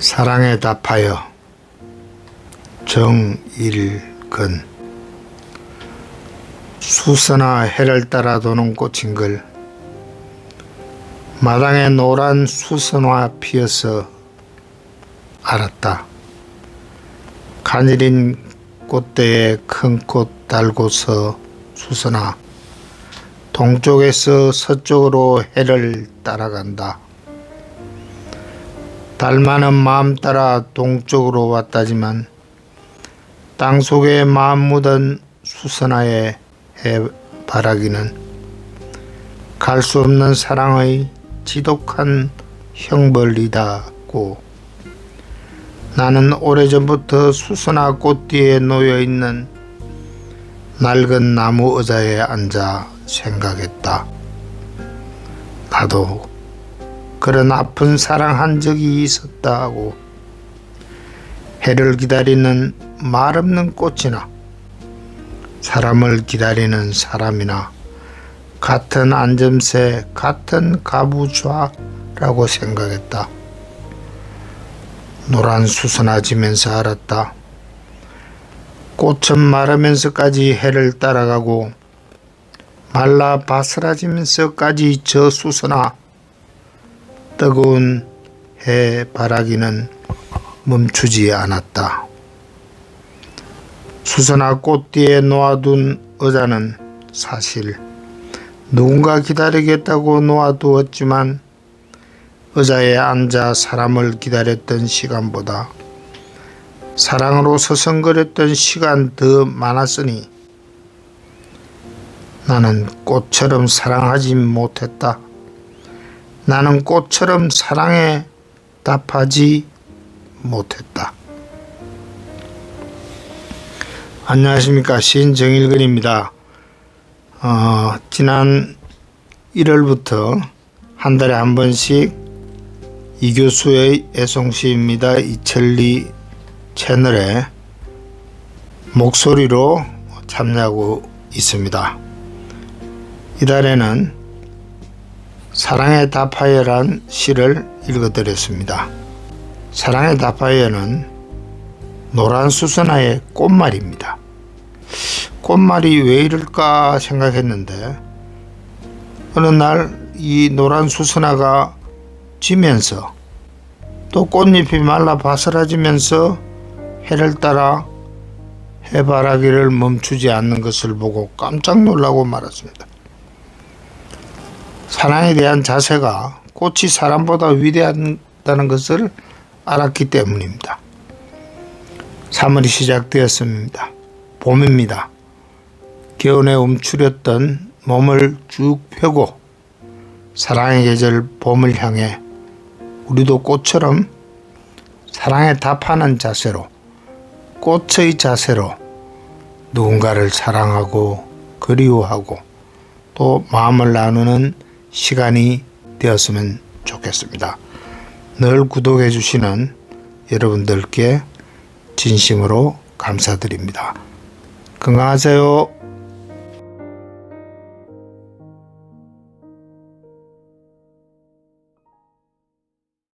사랑에 답하여 정일근 수서나 해를 따라 도는 꽃인 걸 마당에 노란 수선화 피어서 알았다. 가늘인 꽃대에 큰 꽃 달고서 수선아 동쪽에서 서쪽으로 해를 따라간다. 달마는 마음 따라 동쪽으로 왔다지만 땅 속에 마음 묻은 수선화의 해바라기는 갈 수 없는 사랑의 지독한 형벌이다고 나는 오래전부터 수선화 꽃 뒤에 놓여 있는 낡은 나무 의자에 앉아 생각했다. 나도 그런 아픈 사랑한 적이 있었다고 해를 기다리는 말 없는 꽃이나 사람을 기다리는 사람이나 같은 안점새 같은 가부좌라고 생각했다. 노란 수선아지면서 알았다. 꽃은 마르면서까지 해를 따라가고 말라 바스라지면서까지 저 수선아 뜨거운 해 바라기는 멈추지 않았다. 수선화 꽃 뒤에 놓아둔 의자는 사실 누군가 기다리겠다고 놓아두었지만 의자에 앉아 사람을 기다렸던 시간보다 사랑으로 서성거렸던 시간 더 많았으니 나는 꽃처럼 사랑하지 못했다. 나는 꽃처럼 사랑에 답하지 못했다. 안녕하십니까 시인 정일근입니다. 어, 지난 1월부터 한 달에 한 번씩 이 교수의 애송시입니다. 이천리 채널에 목소리로 참여하고 있습니다. 이달에는 사랑의 답하여란 시를 읽어드렸습니다. 사랑의 답하여는 노란 수선화의 꽃말입니다. 꽃말이 왜 이럴까 생각했는데 어느 날 이 노란 수선화가 지면서 또 꽃잎이 말라 바스라지면서 해를 따라 해바라기를 멈추지 않는 것을 보고 깜짝 놀라고 말았습니다. 사랑에 대한 자세가 꽃이 사람보다 위대하다는 것을 알았기 때문입니다. 3월이 시작되었습니다. 봄입니다. 겨울에 움츠렸던 몸을 쭉 펴고 사랑의 계절 봄을 향해 우리도 꽃처럼 사랑에 답하는 자세로 꽃의 자세로 누군가를 사랑하고 그리워하고 또 마음을 나누는 시간이 되었으면 좋겠습니다. 늘 구독해 주시는 여러분들께 진심으로 감사드립니다. 건강하세요.